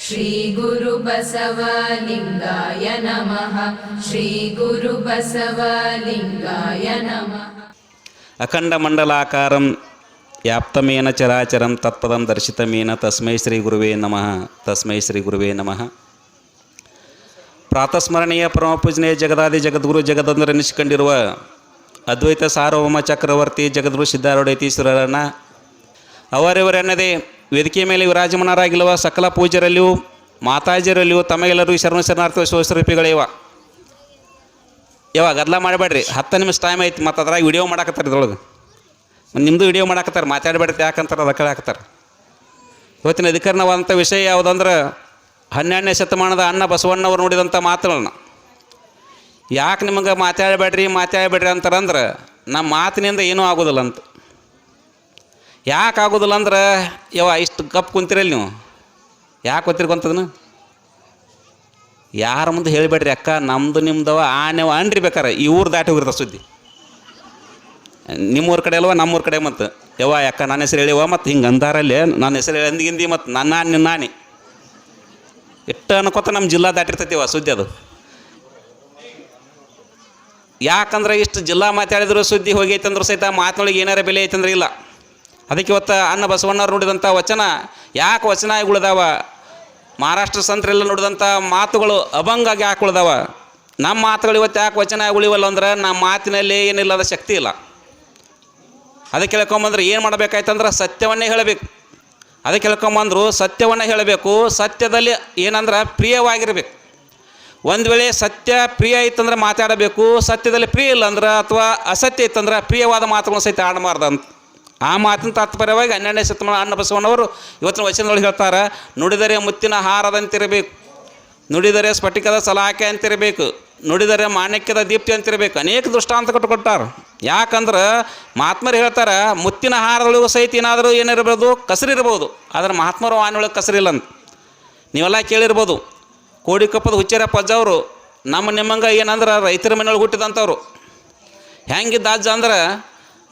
श्रीगुरुबसवलिङ्गाय नमः श्रीगुरुबसवलिङ्गाय नमः ಅಖಂಡ ಮಂಡಲಾಕಾರಂ ಯಾಪ್ತಮೇನ ಚರಾಚರಂ ತತ್ಪದಂ ದರ್ಶಿತಮೇನ ತಸ್ಮೈ ಶ್ರೀ ಗುರುವೇ ನಮಃ ತಸ್ಮೈ ಶ್ರೀ ಗುರುವೇ ನಮಃ ಪ್ರಾತಸ್ಮರಣೀಯ ಪರಮಪೂಜನೀಯ ಜಗದಾದಿ ಜಗದ್ಗುರು ಜಗದಂದ್ರ ನಿಷ್ಕಂಡಿರುವ ಅದ್ವೈತ ಸಾರ್ವಭೌಮ ಚಕ್ರವರ್ತಿ ಜಗದ್ಗುರು ಸಿದ್ಧಾರೂಢೈತೀಶ್ವರರನ್ನ ಅವರಿವರೆನ್ನದೇ ವೇದಿಕೆ ಮೇಲೆ ವಿರಾಜಮಾನರಾಗಿರುವ ಸಕಲ ಪೂಜರಲ್ಲಿಯೂ ಮಾತಾಜಿಯರಲ್ಲಿಯೂ ತಮಗೆಲ್ಲರೂ ಶರಣ ಶರಣಾರ್ಥಿ ಶಿವಸ್ವರೂಪಿಗಳಿವ ಯಾವಾಗ ಗದ್ಲ ಮಾಡಬೇಡ್ರಿ. ಹತ್ತು ನಿಮಿಷ ಟೈಮ್ ಐತಿ, ಮತ್ತು ಅದ್ರಾಗ ವಿಡಿಯೋ ಮಾಡಾಕತ್ತಾರೆ ಇದ್ರೊಳಗೆ. ನಿಮ್ಮದು ವಿಡಿಯೋ ಮಾಡಾಕತ್ತಾರೆ, ಮಾತಾಡಬೇಡ್ರಿ, ಯಾಕಂತಾರೆ ಅದಕ್ಕೆ ಹಾಕತ್ತಾರೆ ಇವತ್ತಿನ ಅಧಿಕರಣವಾದಂಥ ವಿಷಯ ಯಾವುದಂದ್ರೆ ಹನ್ನೆರಡನೇ ಶತಮಾನದ ಅಣ್ಣ ಬಸವಣ್ಣವ್ರು ನೋಡಿದಂಥ ಮಾತುಗಳನ್ನ. ಯಾಕೆ ನಿಮಗೆ ಮಾತಾಡಬೇಡ್ರಿ ಮಾತಾಡಬೇಡ್ರಿ ಅಂತಾರಂದ್ರೆ ನಮ್ಮ ಮಾತಿನಿಂದ ಏನೂ ಆಗೋದಿಲ್ಲ ಅಂತ. ಯಾಕೆ ಆಗೋದಿಲ್ಲ ಅಂದ್ರೆ ಯವ ಇಷ್ಟು ಕಪ್ ಕುಂತಿರಲ್ಲ ನೀವು? ಯಾಕೆ ಗೊತ್ತಿರ್ಕೊಂತದನು ಯಾರ ಮುಂದೆ ಹೇಳಿಬೇಡ್ರಿ ಅಕ್ಕ, ನಮ್ದು ನಿಮ್ದವ ಆ ನೀವು ಅನ್ರಿ ಬೇಕಾರೆ, ಈ ಊರು ದಾಟಿ ಹೋಗಿರ್ತ ಸುದ್ದಿ. ನಿಮ್ಮೂರ ಕಡೆ ಅಲ್ವ ನಮ್ಮೂರ ಕಡೆ ಮತ್ತು ಯವ ಅಕ್ಕ, ನನ್ನ ಹೆಸರು ಹೇಳಿವ ಮತ್ತು ಹಿಂಗೆ ಅಂದಾರಲ್ಲಿ, ನನ್ನ ಹೆಸರು ಅಂದಿಗಿಂದಿ ಮತ್ತು ನನ್ನ ನಿನ್ನ ನಾನಿ ಎಷ್ಟು ಅನ್ಕೋತ ನಮ್ಮ ಜಿಲ್ಲಾ ದಾಟಿರ್ತೈತಿವ ಸುದ್ದಿ ಅದು. ಯಾಕಂದ್ರೆ ಇಷ್ಟು ಜಿಲ್ಲಾ ಮಾತಾಡಿದ್ರು ಸುದ್ದಿ ಹೋಗೈತೆ ಅಂದ್ರೂ ಸಹಿತ, ಮಾತಿನೊಳಗೆ ಏನಾರ ಬೆಲೆ ಐತಂದ್ರೆ ಇಲ್ಲ. ಅದಕ್ಕೆ ಇವತ್ತು ಅನ್ನ ಬಸವಣ್ಣವ್ರು ನೋಡಿದಂಥ ವಚನ, ಯಾಕೆ ವಚನ ಆಗಿ ಉಳಿದಾವ ಮಹಾರಾಷ್ಟ್ರ ಸಂತರೆಲ್ಲ ನೋಡಿದಂಥ ಮಾತುಗಳು ಅಭಂಗಾಗಿ ಯಾಕೆ ಉಳಿದಾವ? ನಮ್ಮ ಮಾತುಗಳು ಇವತ್ತು ಯಾಕೆ ವಚನ ಆಗಿ ಉಳಿವಲ್ಲ ಅಂದ್ರೆ ನಮ್ಮ ಮಾತಿನಲ್ಲಿ ಏನಿಲ್ಲದ ಶಕ್ತಿ ಇಲ್ಲ. ಅದಕ್ಕೆ ಹೇಳ್ಕೊಂಬಂದ್ರೆ ಏನು ಮಾಡಬೇಕಾಯ್ತಂದ್ರೆ ಸತ್ಯವನ್ನೇ ಹೇಳಬೇಕು. ಅದಕ್ಕೆ ಹೇಳ್ಕೊಂಬಂದ್ರು ಸತ್ಯವನ್ನೇ ಹೇಳಬೇಕು. ಸತ್ಯದಲ್ಲಿ ಏನಂದ್ರೆ ಪ್ರಿಯವಾಗಿರಬೇಕು. ಒಂದು ವೇಳೆ ಸತ್ಯ ಪ್ರಿಯ ಇತ್ತಂದ್ರೆ ಮಾತಾಡಬೇಕು. ಸತ್ಯದಲ್ಲಿ ಪ್ರಿಯ ಇಲ್ಲ ಅಂದ್ರೆ ಅಥವಾ ಅಸತ್ಯ ಇತ್ತಂದ್ರೆ ಪ್ರಿಯವಾದ ಮಾತುಗಳನ್ನು ಸಹಿತ ಆಡಬಾರ್ದು ಅಂತ ಆ ಮಾತಿನ ತಾತ್ಪರ್ಯವಾಗಿ ಹನ್ನೆರಡನೇ ಶತಮಾನ ಅಣ್ಣ ಬಸವಣ್ಣವರು ಇವತ್ತಿನ ವಚನದೊಳಗೆ ಹೇಳ್ತಾರೆ, ನುಡಿದರೆ ಮುತ್ತಿನ ಹಾರದಂತಿರಬೇಕು, ನುಡಿದರೆ ಸ್ಫಟಿಕದ ಸಲಾಕೆ ಅಂತಿರಬೇಕು, ನುಡಿದರೆ ಮಾಣಿಕ್ಯದ ದೀಪ್ತಿ ಅಂತಿರಬೇಕು, ಅನೇಕ ದೃಷ್ಟಾಂತ ಕೊಟ್ಟು ಕೊಟ್ಟಾರ ಯಾಕಂದ್ರೆ ಮಹಾತ್ಮರು ಹೇಳ್ತಾರೆ, ಮುತ್ತಿನ ಹಾರದೊಳಗೂ ಸಹಿತ ಏನಾದರೂ ಏನಿರ್ಬೋದು ಕಸರಿರ್ಬೋದು ಆದರೆ ಮಹಾತ್ಮರು ವಾಣಿಯೊಳಗೆ ಕಸರಿಲ್ಲ ಅಂತ ನೀವೆಲ್ಲ ಕೇಳಿರ್ಬೋದು, ಕೋಡಿಕೊಪ್ಪದ ಹುಚ್ಚರಪ್ಪ ಅಜ್ಜ ಅವರು, ನಮ್ಮ ನಿಮ್ಮಂಗೆ ಏನಂದ್ರೆ ರೈತರ ಮನೆಯೊಳಗೆ ಹುಟ್ಟಿದಂಥವ್ರು ಹೆಂಗಿದ್ದ ಅಜ್ಜ ಅಂದ್ರೆ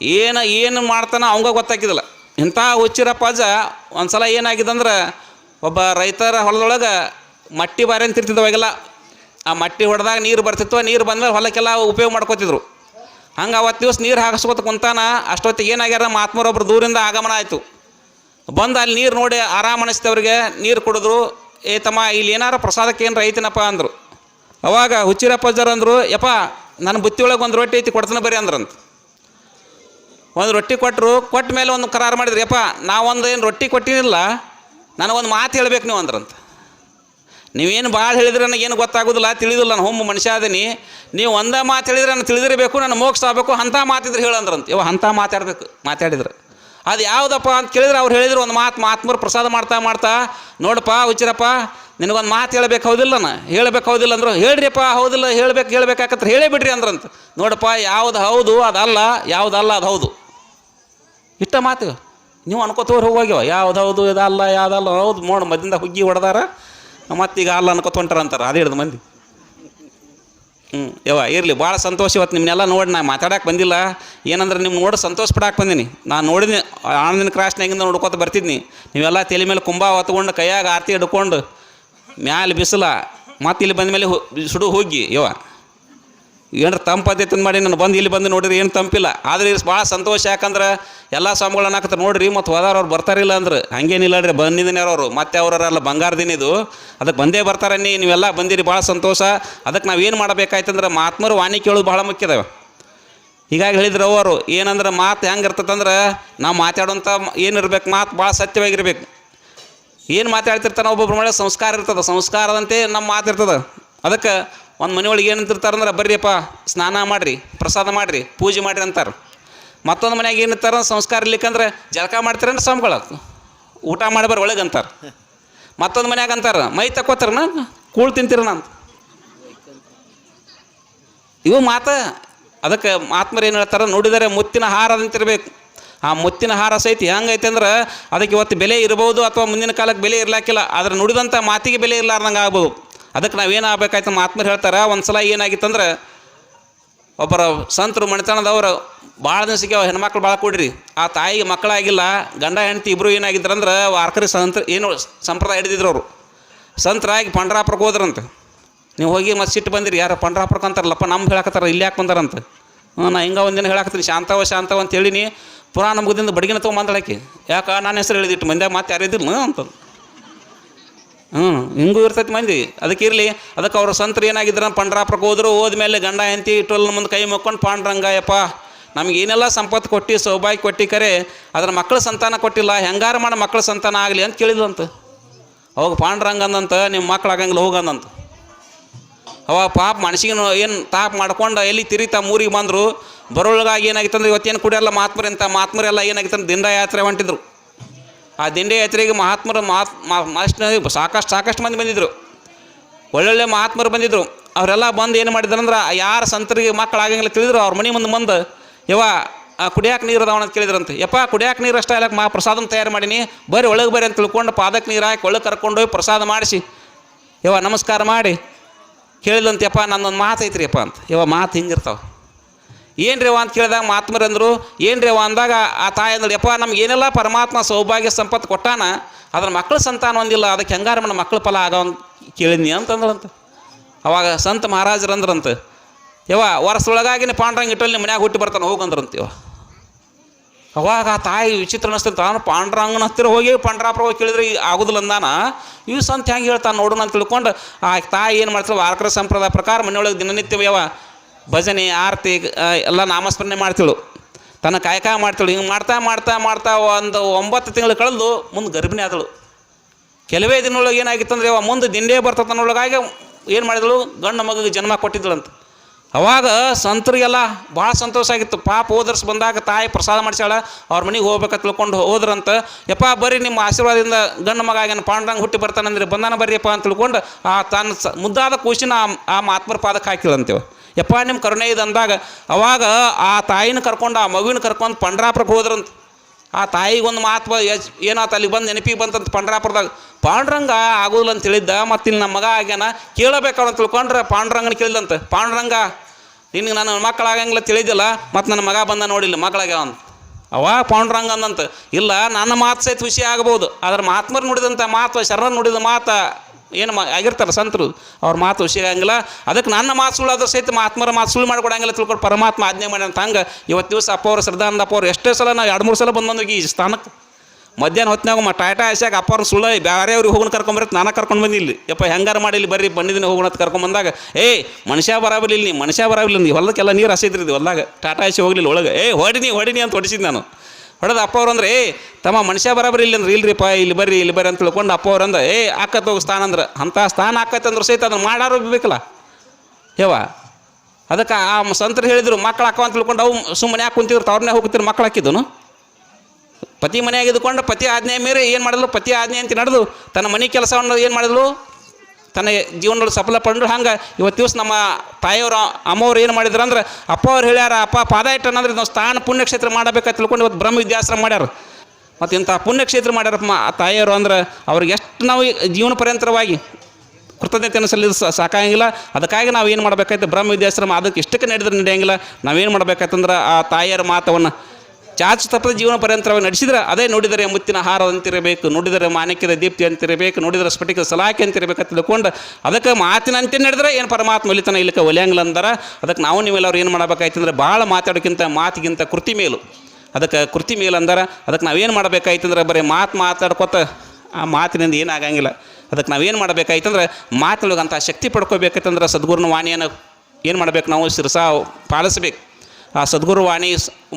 ಏನು ಏನು ಮಾಡ್ತಾನ ಅವಂಗ ಗೊತ್ತಾಗಿದ್ದಿಲ್ಲ ಇಂಥ ಹುಚ್ಚಿರಪ್ಪ ಅಜ್ಜ ಒಂದು ಸಲ ಏನಾಗಿದಂದ್ರೆ ಒಬ್ಬ ರೈತರ ಹೊಲದೊಳಗೆ ಮಟ್ಟಿ ಬಾರಿ ಅಂತ ಇರ್ತಿದ್ದವಾಗೆಲ್ಲ ಆ ಮಟ್ಟಿ ಹೊಡೆದಾಗ ನೀರು ಬರ್ತಿತ್ತು, ನೀರು ಬಂದಮೇಲೆ ಹೊಲಕ್ಕೆಲ್ಲ ಉಪಯೋಗ ಮಾಡ್ಕೋತಿದ್ರು. ಹಂಗೆ ಅವತ್ತು ದಿವಸ ನೀರು ಹಾಕಿಸ್ಕೊತ ಕುಂತಾನ, ಅಷ್ಟೊತ್ತಿಗೆ ಏನಾಗ್ಯಾರ ಒಬ್ಬರು ದೂರಿಂದ ಆಗಮನ ಆಯಿತು. ಬಂದು ಅಲ್ಲಿ ನೀರು ನೋಡಿ ಆರಾಮ ಅನಿಸ್ತವ್ರಿಗೆ ನೀರು ಕುಡಿದ್ರು. ಏ ತಮ್ಮ, ಇಲ್ಲಿ ಏನಾರ ಪ್ರಸಾದಕ್ಕೆ ಏನು ರೈತನಪ್ಪ ಅಂದರು. ಅವಾಗ ಹುಚ್ಚಿರಪ್ಪಜ್ಜರು ಅಂದರು, ಯಪ್ಪ ನನ್ನ ಬುತ್ತಿ ಒಳಗೆ ಒಂದು ರೊಟ್ಟಿ ಐತಿ, ಕೊಡ್ತಾನೆ ಬರೀ ಅಂದ್ರಂತ. ಒಂದು ರೊಟ್ಟಿ ಕೊಟ್ಟರು ಕೊಟ್ಟ ಮೇಲೆ ಒಂದು ಕರಾರು ಮಾಡಿದ್ರಿ, ಯಪ್ಪ, ನಾವೊಂದು ಏನು ರೊಟ್ಟಿ ಕೊಟ್ಟಿನಿಲ್ಲ, ನನಗೊಂದು ಮಾತು ಹೇಳ್ಬೇಕು ನೀವು ಅಂದ್ರಂತ. ನೀವೇನು ಭಾಳ ಹೇಳಿದ್ರೆ ನನಗೇನು ಗೊತ್ತಾಗೋದಿಲ್ಲ, ತಿಳಿದಿಲ್ಲ, ನಾನು ಹೊಮ್ಮ ಮನುಷ್ಯ ಅದೀನಿ. ನೀವು ಒಂದೇ ಮಾತು ಹೇಳಿದ್ರೆ ನಾನು ತಿಳಿದಿರಬೇಕು, ನಾನು ಮೋಕ್ಷ ಆಗಬೇಕು ಅಂಥ ಮಾತಿದ್ರೆ ಹೇಳಂದ್ರಂತ ಇವ ಅಂಥ ಮಾತಾಡಬೇಕು, ಮಾತಾಡಿದ್ರೆ. ಅದು ಯಾವುದಪ್ಪ ಅಂತ ಕೇಳಿದ್ರೆ ಅವ್ರು ಹೇಳಿದ್ರು ಒಂದು ಮಾತು, ಮಾತ್ಮರು ಪ್ರಸಾದ ಮಾಡ್ತಾ ಮಾಡ್ತಾ, ನೋಡಪ್ಪ, ಹುಚ್ಚಿರಪ್ಪ, ನಿನಗೊಂದು ಮಾತು ಹೇಳಬೇಕು ಹೌದಿಲ್ಲ ನಾ, ಹೇಳ್ಬೇಕು ಹೌದಿಲ್ಲ ಅಂದರು ಹೇಳ್ರಿಪ್ಪ ಹೌದಿಲ್ಲ, ಹೇಳ್ಬೇಕು, ಹೇಳ್ಬೇಕಾಕತ್ರ, ಹೇಳೇ ಬಿಡ್ರಿ ಅಂದ್ರಂತ. ನೋಡಪ್ಪ, ಯಾವ್ದು ಹೌದು, ಅದಲ್ಲ, ಯಾವುದಲ್ಲ, ಅದು ಹೌದು. ಇಷ್ಟ ಮಾತು. ನೀವು ಅನ್ಕೋತವ್ರು ಹೋಗ್ಯಾವ. ಯಾವ್ದು ಇದಲ್ಲ ಯಾವ್ದಲ್ಲ, ಹೌದು, ಮೋಡ ಮದ್ದಿಂದ ಹುಗ್ಗಿ ಹೊಡೆದಾರ. ಮತ್ತೀಗ ಅಲ್ಲ ಅನ್ಕೋತ ಹೊಂಟಾರ ಅಂತಾರೆ. ಅದು ಹಿಡ್ದು ಮಂದಿ. ಹ್ಞೂ ಯವ್ವ, ಇರಲಿ ಭಾಳ ಸಂತೋಷ ಇವತ್ತು ನಿಮ್ಮನ್ನೆಲ್ಲ ನೋಡಿ ನಾ ಮಾತಾಡಕ್ಕೆ ಬಂದಿಲ್ಲ. ಏನಂದ್ರೆ ನಿಮ್ಮ ನೋಡಿ ಸಂತೋಷ ಪಡಕ್ಕೆ ಬಂದೀನಿ. ನಾನು ನೋಡಿದ್ನಿ ಆನಂದಿನ ಕ್ರಾಸ್ನಾಗಿಂದ ನೋಡ್ಕೊತ ಬರ್ತಿದ್ನಿ. ನೀವೆಲ್ಲ ತಲೆ ಮೇಲೆ ಕುಂಬ ಹೊತ್ಕೊಂಡು ಕೈಯಾಗ ಆರತಿ ಹಿಡ್ಕೊಂಡು ಮ್ಯಾಲೆ ಬಿಸಿಲ, ಮತ್ತೆ ಇಲ್ಲಿ ಬಂದ ಮೇಲೆ ಸುಡು ಹೋಗಿ ಯವ್ವ. ಏನ್ರ ತಂದು ಮಾಡಿ, ನಾನು ಬಂದು ಇಲ್ಲಿ ಬಂದು ನೋಡಿದ್ರೆ ಏನು ತಂಪಿಲ್ಲ. ಆದರೆ ಭಾಳ ಸಂತೋಷ ಯಾಕಂದ್ರೆ ಎಲ್ಲ ಸ್ವಾಮಿಗಳನ್ನ ಅನ್ನಕತ್ತಾರೆ ನೋಡ್ರಿ, ಮತ್ತು ಹೋದಾರ ಅವ್ರು ಬರ್ತಾರಿಲ್ಲ ಅಂದ್ರೆ. ಹಂಗೇನಿಲ್ಲ ರೀ ಬಂದಿದ್ದೀನಿ ಅವರು ಮತ್ತೆ ಅವರಲ್ಲ ಬಂಗಾರ ದಿನ ಇದು. ಅದಕ್ಕೆ ಬಂದೇ ಬರ್ತಾರೆ ನೀವೆಲ್ಲ ಬಂದಿರಿ, ಭಾಳ ಸಂತೋಷ. ಅದಕ್ಕೆ ನಾವು ಏನು ಮಾಡಬೇಕಾಯ್ತಂದ್ರೆ ಮಾತ್ಮರು ವಾಣಿ ಕೇಳೋದು ಭಾಳ ಮುಖ್ಯದವ ಹೀಗಾಗಿ ಹೇಳಿದ್ರು ಅವರು ಏನಂದ್ರೆ ಮಾತು ಹೆಂಗೆ ಇರ್ತದಂದ್ರೆ ನಾವು ಮಾತಾಡೋಂಥ ಏನಿರ್ಬೇಕು ಮಾತು ಭಾಳ ಸತ್ಯವಾಗಿರಬೇಕು. ಏನು ಮಾತಾಡ್ತಿರ್ತಾನೆ ಒಬ್ಬೊಬ್ರ ಮೇಲೆ ಸಂಸ್ಕಾರ ಇರ್ತದೆ. ಸಂಸ್ಕಾರದಂತೆ ನಮ್ಮ ಮಾತಿರ್ತದೆ ಅದಕ್ಕೆ ಒಂದು ಮನೆಯೊಳಗೆ ಏನಂತಿರ್ತಾರಂದ್ರೆ ಬರ್ರಿಯಪ್ಪ, ಸ್ನಾನ ಮಾಡಿರಿ, ಪ್ರಸಾದ ಮಾಡಿರಿ, ಪೂಜೆ ಮಾಡಿರಿ ಅಂತಾರೆ. ಮತ್ತೊಂದು ಮನ್ಯಾಗ ತರ ಸಂಸ್ಕಾರ ಇರ್ಲಿಕ್ಕಂದ್ರೆ ಜಳಕ ಅಂದ್ರೆ ಸ್ವಾಮಿಗಳು? ಊಟ ಮಾಡಬಾರ ಒಳಗೆ ಅಂತಾರೆ. ಮತ್ತೊಂದು ಮನ್ಯಾಗ ಅಂತಾರೆ, ಮೈ ತಕ್ಕೋತಾರನ ಕೂಳು ತಿಂತೀರನ ಅಂತ ಇವು ಮಾತ, ಅದಕ್ಕೆ ಆತ್ಮರು ಏನು ಹೇಳ್ತಾರೆ? ನೋಡಿದರೆ ಮುತ್ತಿನ ಹಾರ ಅಂತಿರ್ಬೇಕು ಆ ಮುತ್ತಿನ ಹಾರ ಸಹಿತ ಹೆಂಗೈತೆ ಅಂದ್ರೆ ಅದಕ್ಕೆ ಇವತ್ತು ಬೆಲೆ ಇರ್ಬೋದು ಅಥವಾ ಮುಂದಿನ ಕಾಲಕ್ಕೆ ಬೆಲೆ ಇರ್ಲಾಕಿಲ್ಲ. ಆದ್ರೆ ನುಡಿದಂಥ ಮಾತಿಗೆ ಬೆಲೆ ಇರ್ಲಾರ್ದಂಗೆ ಆಗ್ಬೋದು. ಅದಕ್ಕೆ ನಾವೇನು ಆಗ್ಬೇಕಾಯ್ತು ನಮ್ಮ ಆತ್ಮರು ಹೇಳ್ತಾರೆ? ಒಂದು ಸಲ ಏನಾಗಿತ್ತಂದ್ರೆ ಒಬ್ಬರ ಸಂತರು ಮನೆತನದವರು ಭಾಳ ದಿನ ಸಿಕ್ಕ ಹೆಣ್ಮಕ್ಳು ಭಾಳ ಕೊಡ್ರಿ. ಆ ತಾಯಿಗೆ ಮಕ್ಕಳಾಗಿಲ್ಲ, ಗಂಡ, ಹೆಂಡತಿ ಇಬ್ಬರು ಏನಾಗಿದ್ರಂದ್ರೆ ವಾರ್ಕರಿ ಸಂತ ಏನು ಸಂಪ್ರದಾಯ ಹಿಡಿದಿದ್ರು ಅವರು. ಸಂತರಾಗಿ ಪಂಡ್ರಾಪುರಕ್ಕೆ ಹೋದ್ರಂತ. ನೀವು ಹೋಗಿ ಮತ್ತೆ ಸಿಟ್ಟು ಬಂದಿರಿ, ಯಾರು ಪಂಡ್ರಾಪುರಕ್ಕೆ ಅಂತಾರಲ್ಲಪ್ಪ ನಮ್ಮ ಹೇಳಕತ್ತಾರ, ಇಲ್ಲಿ ಯಾಕೆ ಬಂದಾರಂತ. ನಾ ಹಿಂಗೆ ಒಂದಿನ ಹೇಳಕತ್ತೀನಿ, ಶಾಂತವ ಶಾಂತವ ಅಂತ ಹೇಳಿನಿ ಪುರಾಣ ಮುಗಿದಿಂದ ಬಡಗಿನ ತೊಗೊಂಬಂದಳಾಕಿ ಯಾಕೆ, ನಾನು ಹೆಸರು ಹೇಳಿದಿಟ್ಟು, ಮಂದ್ಯಾಗ ಮತ್ತೆ ಯಾರಿದ್ದಿಲ್ಲ ಅಂತ ಹ್ಞೂ ಹಿಂಗೂ ಇರ್ತೈತಿ ಮಂದಿ. ಅದಕ್ಕೆ ಇರಲಿ, ಅದಕ್ಕೆ ಅವ್ರ ಸಂತರು ಏನಾಗಿದ್ರ ಪಂಡ್ರಾಪುರಕ್ಕೆ ಹೋದ್ರು, ಹೋದ್ಮೇಲೆ ಗಂಡ, ಹೆಂಡತಿ ನಮ್ಮ ಮುಂದೆ ಕೈ ಮುಕ್ಕೊಂಡು, ಪಾಂಡ್ರಂಗಯ್ಯಪ್ಪ ನಮಗೇನೆಲ್ಲ ಸಂಪತ್ತು ಕೊಟ್ಟು, ಸೌಭಾಗ್ಯ ಕೊಟ್ಟಿ ಕರೆ ಅದ್ರ ಮಕ್ಕಳ ಸಂತಾನ ಕೊಟ್ಟಿಲ್ಲ, ಹೆಂಗಾರ ಮಾಡಿ ಮಕ್ಕಳ ಸಂತಾನ ಆಗಲಿ ಅಂತ ಕೇಳಿದ್ರಂತ ಅವಾಗ ಪಾಂಡ್ರಂಗ ಅಂದಂತ, ನಿಮ್ಮ ಮಕ್ಳು ಆಗಂಗಿಲ್ಲ ಹೋಗಂದಂತ ಅವಾಗ ಪಾಪ ಮನ್ಸಿಗೆ ಏನು ತಾಪ್ ಮಾಡ್ಕೊಂಡು ಎಲ್ಲಿ ತಿರಿತಾ ಮೂರಿಗೆ ಬಂದರು, ಬರೋಳಗಾಗಿ ಏನಾಗಿತ್ತಂದ್ರೆ ಇವತ್ತೇನು ಕುಡಿಯಲ್ಲ ಮಾತ್ಮರಿ ಅಂತ ಮಹಾತ್ಮರೆಲ್ಲ ಏನಾಗಿತ್ತಂದ್ರೆ ದಿಂಡ ಯಾತ್ರೆ ಹೊಂಟಿದ್ರು. ಆ ದಿಂಡೆ ಯಾತ್ರೆಗೆ ಮಹಾತ್ಮರು ಮಹಾತ್ ಮಾ ಸಾಕಷ್ಟು ಸಾಕಷ್ಟು ಮಂದಿ ಬಂದಿದ್ದರು ಒಳ್ಳೊಳ್ಳೆ ಮಹಾತ್ಮರು ಬಂದಿದ್ದರು ಅವರೆಲ್ಲ ಬಂದು ಏನು ಮಾಡಿದ್ರಂದ್ರೆ ಯಾರು ಸಂತರಿಗೆ ಮಕ್ಕಳು ಆಗಂಗಿಲ್ಲ ತಿಳಿದ್ರು ಅವ್ರ ಮನೆ ಮುಂದೆ ಬಂದು, ಯವ್ವ ಕುಡಿಯಾಕೆ ನೀರು ಅದಾವ ಅಂತ. ಕೇಳಿದ್ರಂತೆ ಯಪ್ಪ, ಕುಡಿಯಾಕೆ ನೀರು ಅಷ್ಟೇ ಮಾ ಪ್ರಸಾದನ ತಯಾರು ಮಾಡೀನಿ. ಬರ್ರಿ ಒಳಗೆ ಬರ್ರಿ ಅಂತ ತಿಳ್ಕೊಂಡು ಪಾದಕ್ಕೆ ನೀರು ಹಾಕಿ ಒಳಗೆ ಕರ್ಕೊಂಡೋಗಿ ಪ್ರಸಾದ ಮಾಡಿಸಿ ಯವ ನಮಸ್ಕಾರ ಮಾಡಿ. ಕೇಳಿದಂತೆ ಯಪ್ಪ ನನ್ನೊಂದು ಮಾತು ಐತ್ರಿ ಯಪ್ಪ ಅಂತ. ಯವ ಮಾತು ಹಿಂಗಿರ್ತಾವೆ ಏನು ರೀ ಅಂತ ಕೇಳಿದಾಗ ಮಹಾತ್ಮರು ಅಂದರು ಏನು ರೀ ಅಂದಾಗ ಆ ತಾಯಿ ಅಂದ್ರೆ, ಯಪ್ಪ ನಮ್ಗೆ ಏನೆಲ್ಲ ಪರಮಾತ್ಮ ಸೌಭಾಗ್ಯ ಸಂಪತ್ತು ಕೊಟ್ಟಾನ ಅದ್ರ ಮಕ್ಕಳ ಸಂತಾನ ಒಂದಿಲ್ಲ, ಅದಕ್ಕೆ ಹೆಂಗಾರ ಮನ ಮಕ್ಕಳ ಫಲ ಆಗೋ ಕೇಳಿದ್ನಿ ಅಂತಂದ್ರಂತ. ಅವಾಗ ಸಂತ ಮಹಾರಾಜರು ಅಂದ್ರಂತ, ಯವ್ವ ವರ್ಷದೊಳಗಾಗಿನ ಪಾಂಡ್ರಂಗ ಇಟ್ಟಲ್ಲಿ ಮನ್ಯಾಗ ಹುಟ್ಟಿ ಬರ್ತಾನೆ ಹೋಗಂದ್ರಂತೀವ ಅವಾಗ ಆ ತಾಯಿ ವಿಚಿತ್ರ ಅನಿಸ್ತಂತ ತಾನು ಪಾಂಡ್ರಂಗನ ಹತ್ತಿರ ಹೋಗಿ ಪಾಂಡ್ರಾಪುರ ಹೋಗಿ ಕೇಳಿದ್ರೆ ಆಗುದಿಲ್ಲ ಅಂದಾನ. ಇವ್ ಸಂತ ಹೆಂಗೆ ಹೇಳ್ತಾನೆ ನೋಡೋಣ ಅಂತ ತಿಳ್ಕೊಂಡು ಆ ತಾಯಿ ಏನು ಮಾಡ್ತಾಳೆ, ವಾರಕರ ಸಂಪ್ರದಾಯ ಪ್ರಕಾರ ಮನೆಯೊಳಗೆ ದಿನನಿತ್ಯ ಯಾವ ಭಜನೆ, ಆರತಿ ಎಲ್ಲ ನಾಮಸ್ಮರಣೆ ಮಾಡ್ತಿಳು. ತನ್ನ ಕಾಯಕ ಮಾಡ್ತಿಳು. ಹಿಂಗೆ ಮಾಡ್ತಾ ಮಾಡ್ತಾ ಮಾಡ್ತಾ ಒಂದು ಒಂಬತ್ತು ತಿಂಗಳು ಕಳೆದು ಮುಂದೆ ಗರ್ಭಿಣಿ ಆದಳು. ಕೆಲವೇ ದಿನೊಳಗೆ ಏನಾಗಿತ್ತಂದ್ರೆ, ಅವ ಮುಂದೆ ದಿಂಡೇ ಬರ್ತದನ್ನೊಳಗಾಗಿ ಏನು ಮಾಡಿದಳು? ಗಂಡು ಮಗುಗೆ ಜನ್ಮ ಕೊಟ್ಟಿದ್ದಳಂತ ಅವಾಗ ಸಂತರಿಗೆಲ್ಲ ಭಾಳ ಸಂತೋಷ ಆಗಿತ್ತು. ಪಾಪ ಹೋದರ್ಸ್ ಬಂದಾಗ ತಾಯಿ ಪ್ರಸಾದ ಮಾಡಿಸ್ಯಾಳ. ಅವ್ರ ಮನೆಗೆ ಹೋಗ್ಬೇಕಂತ ತಿಳ್ಕೊಂಡು ಹೋದ್ರಂತ. ಯಪ್ಪ, ಬರ್ರಿ, ನಿಮ್ಮ ಆಶೀರ್ವಾದದಿಂದ ಗಂಡು ಮಗ ಆಗ್ಯಾನ ಪಾಂಡ್ರಂಗೆ ಹುಟ್ಟಿ ಬರ್ತಾನಂದ್ರೆ ಬಂದಾನ ಬರ್ರಿಯಪ್ಪ ಅಂತ ತಿಳ್ಕೊಂಡು ಆ ತನ್ನ ಸ ಮುದ್ದಾದ ಕೂಸಿನ ಆ- ಮಾತ್ಮರ ಪಾದಕ್ಕೆ ಹಾಕಿಳಂತೇವ ಯಪ್ಪ ನಿಮ್ಮ ಕರುಣೆ ಇದೆ ಅಂದಾಗ, ಅವಾಗ ಆ ತಾಯಿನ ಕರ್ಕೊಂಡು, ಆ ಮಗುವಿನ ಕರ್ಕೊಂಡು ಪಂಡ್ರಾಪುರಕ್ಕೆ ಹೋದ್ರಂತ. ಆ ತಾಯಿಗೆ ಒಂದು ಮಾತು ಎಚ್ ಏನಾತ ಅಲ್ಲಿ ಬಂದು ನೆನಪಿಗೆ ಬಂತಂತ ಪಂಡ್ರಾಪುರದಾಗ, ಪಾಂಡ್ರಂಗ ಆಗೋದಿಲ್ಲ ಅಂತ ಹೇಳಿದ್ದ ಮತ್ತು ಇಲ್ಲಿ ನಮ್ಮ ಮಗ ಆಗ್ಯಾನ ಕೇಳಬೇಕಾದ್ರೆ ತಿಳ್ಕೊಂಡ್ರೆ ಪಾಂಡ್ರಂಗನ ಕೇಳಿದಂತ. ಪಾಂಡ್ರಂಗ, ನಿನಗೆ ನನ್ನ ಮಕ್ಕಳಾಗಂಗಿಲ್ಲ ತಿಳಿದಿಲ್ಲ, ಮತ್ತು ನನ್ನ ಮಗ ಬಂದ ನೋಡಿಲ್ಲ ಮಕ್ಕಳಾಗ್ಯಾವ ಅಂತ. ಅವಾಗ ಪಾಂಡ್ರಂಗ ಅಂದಂತ, ಇಲ್ಲ, ನನ್ನ ಮಾತು ಸಹಿತ ವಿಷಯ ಆಗ್ಬೋದು, ಆದ್ರೆ ಮಹಾತ್ಮರು ನುಡಿದಂಥ ಮಾತು, ಶರಣ ನುಡಿದ ಮಾತು. ಏನು ಮಾ ಆಗಿರ್ತಾರೆ ಸಂತರು. ಅವ್ರ ಮಾತು ಸಿಗಂಗಿಲ್ಲ ಅದಕ್ಕೆ ನನ್ನ ಮಾತು ಸುಳ್ಳು ಅದ್ರ ಸಹಿತ ಮಹಾತ್ಮರ ಮಾತು ಸುಳ್ಳು ಮಾಡ್ಕೊಡಂಗಿಲ್ಲ ತಿಳ್ಕೊಂಡು ಪರಮಾತ್ಮ ಆಜ್ಞೆ ಮಾಡ್ಯಾನ ಹಂಗೆ ಇವತ್ತು ದಿವಸ ಅಪ್ಪ ಅವ್ರು, ಶ್ರದ್ಧಾನಂದ ಅಪ್ಪ ಅವ್ರು ಎಷ್ಟೇ ಸಲ ನಾವು ಎರಡು ಮೂರು ಸಲ ಬಂದು ಈ ಸ್ಥಾನಕ್ಕೆ. ಮಧ್ಯಾಹ್ನ ಹೊತ್ತಿನಾಗ ಮ ಟಾಟಾ ಆಶಾಗ ಅಪ್ಪವ್ರ ಸುಳ್ಳು ಬೇರೆ ಅವ್ರಿಗೆ ಹೋಗೋಣ ಕರ್ಕೊಂಬರತ್ತೆ ನಾನು ಕರ್ಕೊಂಡು ಬಂದಿಲ್ಲ ಯಪ್ಪ, ಹೆಂಗಾರ ಮಾಡಿ ಇಲ್ಲಿ ಬರ್ರಿ, ಬಂದಿದ್ದೀನಿ ಹೋಗೋಣ ಅಂತ ಕರ್ಕೊಂಬಂದಾಗ ಏ, ಮನುಷ್ಯ ಬರಾಬಲ್ಲ ನೀ ಮನುಷ್ಯ ಬರಾಬಲ್ಲ ನೀ ಹೊಲಕ್ಕೆಲ್ಲ ನೀರು ಹಸಿದ್ರಿ ಹೊಲದಾಗ. ಟಾಟಾ ಆಸಿ ಹೋಗಲಿಲ್ಲ ಒಳಗೆ. ಏ, ಹೊಡಿನಿ ಹೊಡಿನಿ ಅಂತ ಹೊಡಿಸಿದ್ದು ನಾನು. ಹೊಡೆದ ಅಪ್ಪ ಅವ್ರು ಅಂದ್ರೆ, ಏ, ತಮ್ಮ ಮನುಷ್ಯ ಬರಬರಿ ಇಲ್ಲ ಅಂದ್ರೆ ಇಲ್ರಿಪ್ಪ, ಇಲ್ಲಿ ಬರ್ರಿ ಇಲ್ಲಿ ಬರ್ರಿ ಅಂತ ತಿಳ್ಕೊಂಡು ಅಪ್ಪ ಅವ್ರು ಏ, ಆಕತ್ ಹೋಗಿ ಸ್ಥಾನ ಅಂದ್ರೆ. ಅಂಥ ಸ್ಥಾನ ಆಕತ್ತೆ ಅಂದ್ರೆ ಸಹಿತ ಅದನ್ನು ಮಾಡಾರು ಬೇಕಲ್ಲ ಯವ್ವ, ಅದಕ್ಕೆ ಆ ಸಂತರು ಹೇಳಿದ್ರು ಮಕ್ಕಳು ಹಾಕೋ ಅಂತ ತಿಳ್ಕೊಂಡು ಅವು ಸುಮ್ಮನೆ ಯಾಕೆ ಕುಂತಿದ್ರು ತವ್ರನ್ನೇ ಹೋಗ್ತಿದ್ರು ಮಕ್ಕಳು ಹಾಕಿದ್ದನು. ಪತಿ ಮನೆಯಾಗಿದ್ದುಕೊಂಡು ಪತಿ ಆಜ್ಞೆ ಮೇರೆ ಏನು ಮಾಡಿದ್ಲು? ಪತಿ ಆಜ್ಞೆ ಅಂತ ನಡೆದು ತನ್ನ ಮನೆ ಕೆಲಸವನ್ನು ಏನು ಮಾಡಿದ್ಲು? ತನ್ನ ಜೀವನದಲ್ಲಿ ಸಫಲ ಪಡ್ರು ಹಂಗೆ ಇವತ್ತು ದಿವಸ ನಮ್ಮ ತಾಯಿಯವರು, ಅಮ್ಮವ್ರು ಏನು ಮಾಡಿದ್ರು ಅಂದ್ರೆ, ಅಪ್ಪ ಅವ್ರು ಹೇಳ್ಯಾರ, ಅಪ್ಪ ಪಾದ ಇಟ್ಟನಂದ್ರೆ ನಾವು ಸ್ಥಾನ ಪುಣ್ಯಕ್ಷೇತ್ರ ಮಾಡಬೇಕಂತ ತಿಳ್ಕೊಂಡು ಇವತ್ತು ಬ್ರಹ್ಮ ವಿದ್ಯಾಶ್ರಮ ಮಾಡ್ಯಾರ. ಮತ್ತು ಇಂಥ ಪುಣ್ಯಕ್ಷೇತ್ರ ಮಾಡ್ಯಾರಪ್ಪ, ಆ ತಾಯಿಯವರು ಅಂದ್ರೆ ಅವ್ರಿಗೆ ಎಷ್ಟು ನಾವು ಜೀವನ ಪರ್ಯಂತರವಾಗಿ ಕೃತಜ್ಞತೆಯನ್ನು ಸಲ್ಲಿಸ ಸಾಕಾಗಿಲ್ಲ. ಅದಕ್ಕಾಗಿ ನಾವು ಏನು ಮಾಡಬೇಕಾಯ್ತು, ಬ್ರಹ್ಮ ವಿದ್ಯಾಸ್ರಮ ಅದಕ್ಕೆ ಇಷ್ಟಕ್ಕೆ ನಡೆದ್ರೆ ನಡೆಯಂಗಿಲ್ಲ. ನಾವೇನು ಮಾಡಬೇಕಾಯ್ತಂದ್ರೆ ಆ ತಾಯಿಯರ ಮಾತವನ್ನು ಚಾಚು ತಪ್ಪದ ಜೀವನ ಪರ್ಯಂತರವಾಗಿ ನಡೆಸಿದ್ರೆ ಅದೇ ನೋಡಿದರೆ ಮುತ್ತಿನ ಹಾರದಂತಿರಬೇಕು, ನೋಡಿದರೆ ಮಾಣಿಕ್ಯದ ದೀಪ್ತಿ ಅಂತಿರಬೇಕು ನೋಡಿದರೆ ಸ್ಫಟಿಕ ಸಲಾಕೆ ಅಂತಿರಬೇಕು ಅಂತ ತಿಳ್ಕೊಂಡು ಅದಕ್ಕೆ ಮಾತಿನಂತೆ ನಡೆದ್ರೆ ಏನು ಪರಮಾತ್ಮ ಒಲಿತನ ಇಲ್ಲಕ್ಕೆ ಒಲಿಯಂಗಿಲ್ಲ ಅಂದ್ರೆ. ಅದಕ್ಕೆ ನಾವು ನೀವೆಲ್ಲರೂ ಏನು ಮಾಡಬೇಕಾಯ್ತಂದ್ರೆ ಭಾಳ ಮಾತಾಡೋಕ್ಕಿಂತ ಮಾತಿಗಿಂತ ಕೃತಿ ಮೇಲು. ಅದಕ್ಕೆ ಕೃತಿ ಮೇಲು ಅಂದಾರ. ಅದಕ್ಕೆ ನಾವೇನು ಮಾಡಬೇಕಾಯ್ತಂದ್ರೆ ಬರೀ ಮಾತು ಮಾತಾಡ್ಕೊತ ಆ ಮಾತಿನಿಂದ ಏನಾಗಂಗಿಲ್ಲ ಅದಕ್ಕೆ ನಾವೇನು ಮಾಡಬೇಕಾಯ್ತಂದ್ರೆ ಮಾತಿನೊಳಗೆ ಅಂಥ ಶಕ್ತಿ ಪಡ್ಕೋಬೇಕಂತಂದ್ರೆ ಸದ್ಗುರುನ ವಾಣಿಯನ್ನು ಏನು ಮಾಡಬೇಕು ನಾವು ಶಿರಸ ಪಾಲಿಸ್ಬೇಕು. ಆ ಸದ್ಗುರು ವಾಣಿ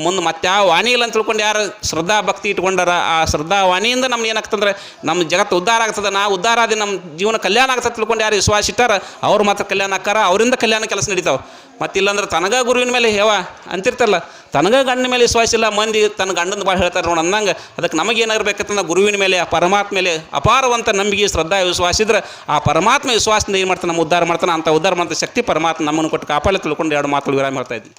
ಮುಂದೆ ಮತ್ತೆ ಆ ವಾಣಿ ಇಲ್ಲ ಅಂತ ತಿಳ್ಕೊಂಡು ಯಾರು ಶ್ರದ್ಧಾ ಭಕ್ತಿ ಇಟ್ಕೊಂಡಾರ, ಆ ಶ್ರದ್ಧಾ ವಾಣಿಯಿಂದ ನಮ್ಗೆ ಏನಾಗ್ತಂದ್ರೆ ನಮ್ಮ ಜಗತ್ತು ಉದ್ಧಾರ ಆಗ್ತದೆ. ನಾ ಉದ್ಧಾರ ಆದಿ ನಮ್ಮ ಜೀವನ ಕಲ್ಯಾಣ ಆಗ್ತದೆ ತಿಳ್ಕೊಂಡು ಯಾರು ವಿಶ್ವಾಸ ಇಟ್ಟಾರ, ಅವ್ರು ಮಾತ್ರ ಕಲ್ಯಾಣ ಆಕಾರ ಅವರಿಂದ ಕಲ್ಯಾಣ ಕೆಲಸ ನಡೀತಾವೆ. ಮತ್ತು ಇಲ್ಲಾಂದ್ರೆ ತನಗ ಗುರುವಿನ ಮೇಲೆ ಹೇವ ಅಂತಿರ್ತಲ್ಲ ತನಗ ಗಂಡನ ಮೇಲೆ ವಿಶ್ವಾಸ ಇಲ್ಲ, ಮಂದಿ ತನ್ನ ಗಂಡನ ಭಾಳ ಹೇಳ್ತಾರೆ ನೋಡಿ ಅಂದಂಗೆ ಅದಕ್ಕೆ ನಮಗೇನಾಗಿರ್ಬೇಕಂತಂದ್ರೆ ಗುರುವಿನ ಮೇಲೆ, ಆ ಪರಮಾತ್ಮ ಮೇಲೆ ಅಪಾರವಂತ ನಂಬಿಕೆ, ಶ್ರದ್ಧಾ ವಿಶ್ವಾಸ ಇದ್ರೆ ಆ ಪರಮಾತ್ಮ ವಿಶ್ವಾಸದಿಂದ ಏನು ಮಾಡ್ತಾನೆ, ನಮ್ಮ ಉದ್ಧಾರ ಮಾಡ್ತಾನೆ, ಅಂತ ಉದ್ಧಾರ ಮಾಡ್ತಾ ಶಕ್ತಿ ಪರಮಾತ್ಮ ನಮ್ಮನ್ನು ಕೊಟ್ಟು ಕಾಪಾಡಲು ತಿಳ್ಕೊಂಡು ಎರಡು ಮಾತುಗಳು ವಿರಾಮ ಮಾಡ್ತಾ ಇದ್ದೀನಿ.